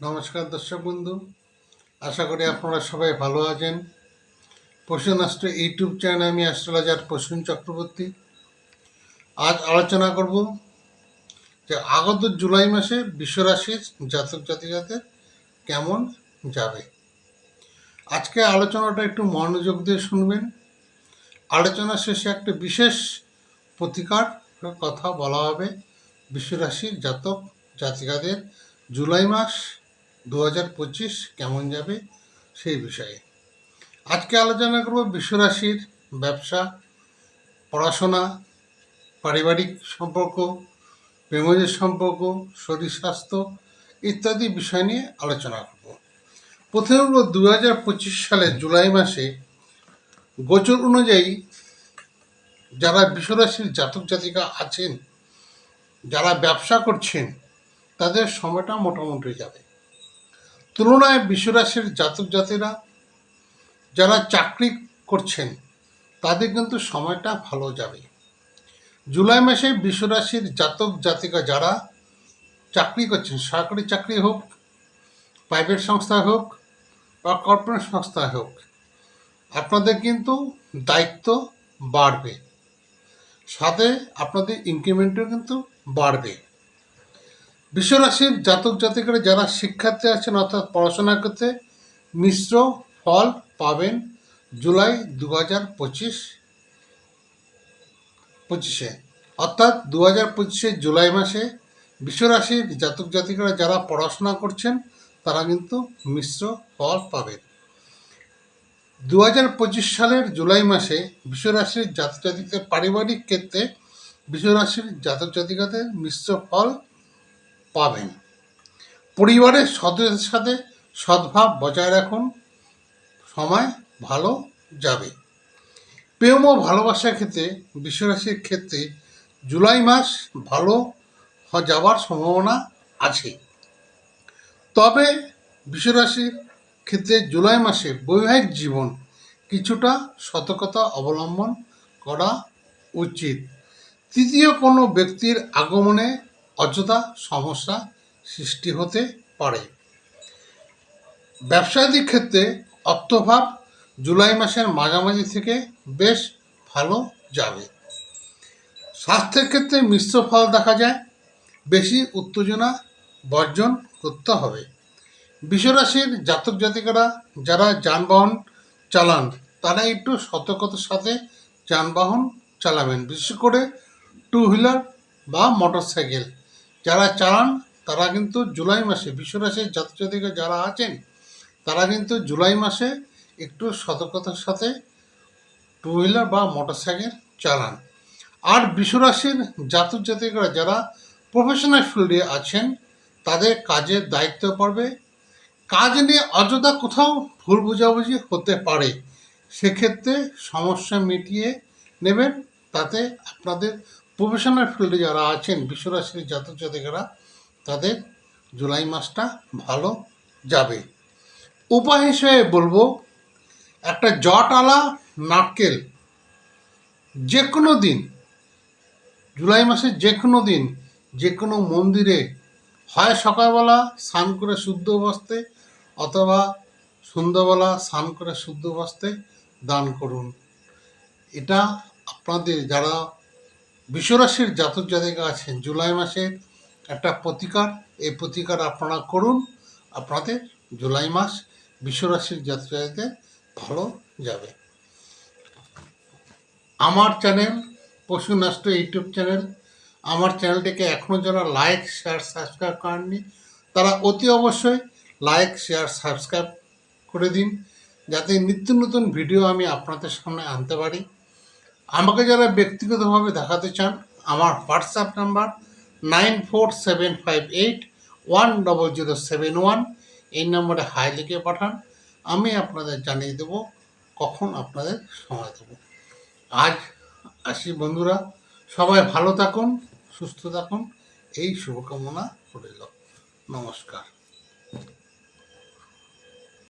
নমস্কার দর্শক বন্ধু, আশা করি আপনারা সবাই ভালো আছেন। পশুনাস্ত্র ইউটিউব চ্যানেল আমি অ্যাস্ট্রোলজার প্রসূন চক্রবর্তী। আজ আলোচনা করব যে আগত জুলাই মাসে বিশ্বরাশির জাতক জাতিকাদের কেমন যাবে। আজকে আলোচনাটা একটু মনোযোগ দিয়ে শুনবেন। আলোচনা শেষে একটা বিশেষ প্রতিকার কথা বলা হবে। বিশ্বরাশির জাতক জাতিকাদের জুলাই মাস দু হাজার পঁচিশ কেমন যাবে সেই বিষয়ে। আজকে আলোচনা করব বিশ্বরাশির ব্যবসা, পড়াশোনা, পারিবারিক সম্পর্ক প্রেমজের সম্পর্ক, শরীর স্বাস্থ্য ইত্যাদি বিষয় নিয়ে আলোচনা করব। প্রথমে হলো দু হাজার পঁচিশ সালের জুলাই মাসে গোচর অনুযায়ী যারা বিশ্বরাশির জাতক জাতিকা আছেন, যারা ব্যবসা করছেন, তাদের সময়টা মোটামুটি যাবে। তুলনায় বিশ্বরাশির জাতক জাতিরা যারা চাকরি করছেন, তাদের কিন্তু সময়টা ভালো যাবে। জুলাই মাসে বিশ্বরাশির জাতক জাতিকা যারা চাকরি করছেন, সরকারি চাকরি হোক প্রাইভেট সংস্থা হোক বা কর্পোরেট সংস্থা হোক, আপনাদের কিন্তু দায়িত্ব বাড়বে। সাথে আপনাদের ইনক্রিমেন্টও কিন্তু বাড়বে। বিশ্বরাশির জাতক জাতিকারা যারা শিক্ষার্থী আছেন অর্থাৎ পড়াশোনা করতে, মিশ্র ফল পাবেন জুলাই দু হাজার পঁচিশ পঁচিশে। অর্থাৎ দু হাজার পঁচিশে জুলাই মাসে বিশ্বরাশির জাতক জাতিকারা যারা পড়াশোনা করছেন, তারা কিন্তু মিশ্র ফল পাবেন। দু হাজার পঁচিশ সালের জুলাই মাসে বিশ্বরাশির জাতক জাতিকাদের পারিবারিক ক্ষেত্রে বিশ্বরাশির জাতক জাতিকাদের মিশ্র ফল পাবেন। পরিবারের সদস্যদের সাথে সদ্ভাব বজায় রাখুন। সময় ভালো যাবে। প্রেম ও ভালোবাসার ক্ষেত্রে, বিশ্বরাশির ক্ষেত্রে জুলাই মাস ভালো যাওয়ার সম্ভাবনা আছে। তবে বিশ্বরাশির ক্ষেত্রে জুলাই মাসে বৈবাহিক জীবন কিছুটা সতর্কতা অবলম্বন করা উচিত। তৃতীয় কোনো ব্যক্তির আগমনে অযথা সমস্যা সৃষ্টি হতে পারে। ব্যবসায়িক ক্ষেত্রে অর্থভাব জুলাই মাসের মাঝামাঝি থেকে বেশ ভালো যাবে। স্বাস্থ্যের ক্ষেত্রে মিশ্র ফল দেখা যায়, বেশি উত্তেজনা বর্জন করতে হবে। বিশ্বরাশির জাতক জাতিকারা যারা যানবাহন চালান, তারা একটু সতর্কতার সাথে যানবাহন চালাবেন, বিশেষ করে টু হুইলার বা মোটর সাইকেল যারা চালান তারা কিন্তু জুলাই মাসে বিশ্বরাশের জাতিকা যারা আছেন, তারা কিন্তু জুলাই মাসে একটু সতর্কতার সাথে টু হুইলার বা মোটর সাইকেল চালান। আর বিশ্বরাশির জাতক জাতিকারা যারা প্রফেশনাল ফিল্ডে আছেন, তাদের কাজের দায়িত্ব পড়বে। কাজ নিয়ে অযথা কোথাও ভুল বোঝাবুঝি হতে পারে। সেক্ষেত্রে সমস্যা মিটিয়ে নেবেন, তাতে আপনাদের প্রফেশনাল ফিল্ডে যারা আছেন, বিশ্বরাশির জাতক জাতিকারা, তাদের জুলাই মাসটা ভালো যাবে। উপায় হিসেবে বলব, একটা জটালা নারকেল যে কোনো দিন, জুলাই মাসের যে কোনো দিন যে কোনো মন্দিরে হয় সকালবেলা স্নান করে শুদ্ধ বস্তে অথবা সন্ধ্যাবেলা স্নান করে শুদ্ধ বস্তে দান করুন। এটা আপনাদের যারা বিশ্বরাশির জাতক জাতিকা আছেন। জুলাই মাসের একটা প্রতিকার, এই প্রতিকার আপনারা করুন। আপনাদের জুলাই মাস বিশ্বরাশির জাতক জাতিকাদের ভালো যাবে। আমার চ্যানেল, পশু নষ্ট ইউটিউব চ্যানেল, আমার চ্যানেলটিকে এখনও যারা লাইক, শেয়ার, সাবস্ক্রাইব করেননি, তারা অতি অবশ্যই লাইক, শেয়ার, সাবস্ক্রাইব করে দিন। যাতে নিত্য নতুন ভিডিও আমি আপনাদের সামনে আনতে পারি। আমাকে যারা ব্যক্তিগতভাবে দেখাতে চান, আমার WhatsApp number nine four seven five eight one double zero seven one এই নম্বরে হাই লিখে পাঠান, আমি আপনাদের জানিয়ে দেব কখন আপনাদের সময় দেবো। আজ আসি বন্ধুরা, সবাই ভালো থাকুন, সুস্থ থাকুন, এই শুভকামনা রইল। নমস্কার।